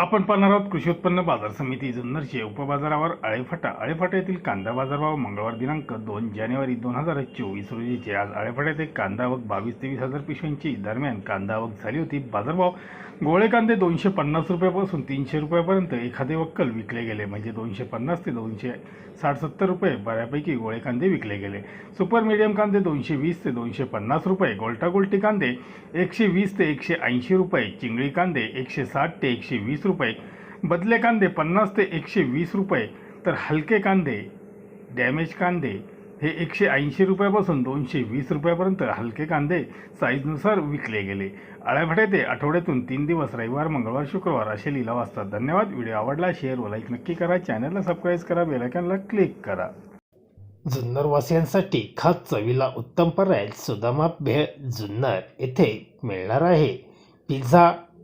आपण पाहणार आहोत कृषी उत्पन्न बाजार समिती जुन्नरचे उपबाजारावर आळेफाटा आळेफाटा येथील कांदा बाजारभाव मंगळवार दिनांक दोन जानेवारी दोन हजार चोवीस रोजीचे. आज आळेफाटा येथे कांदा आवक बावीस तेवीस हजार पिशव्यांची. दरम्यान कांदा आवक झाली होती. बाजारभाव गोळे कांदे दोनशे पन्नास रुपयापासून तीनशे रुपयापर्यंत एखादे वक्कल विकले गेले. म्हणजे दोनशे पन्नास ते दोनशे साठ सत्तर रुपये. बऱ्यापैकी गोळे कांदे विकले गेले. सुपर मीडियम कांदे दोनशे वीस ते दोनशे पन्नास रुपये. गोल्टा गोल्टी कांदे एकशे वीस ते एकशे ऐंशी रुपये. चिंगळी कांदे एकशे साठ ते एकशे वीस रुपये. बदले कांदे पन्नास ते एकशे वीस रुपये. तर हलके कांदे डॅमेज कांदे हे एकशे ऐंशी रुपयापासून दोनशे वीस रुपयापर्यंत हलके कांदे साईजनुसार विकले गेले. आळ्याभाट्या ते आठवड्यातून तीन दिवस रविवार मंगळवार शुक्रवार असे लिलाव असतात. धन्यवाद. व्हिडिओ आवडला शेअर व लाईक नक्की करा. चॅनलला सबस्क्राईब करा. बेलायकनला क्लिक करा. जुन्नरवासियांसाठी खास चवीला उत्तम पर्याय सुदामा भेळ जुन्नर येथे मिळणार आहे. पिझ्झा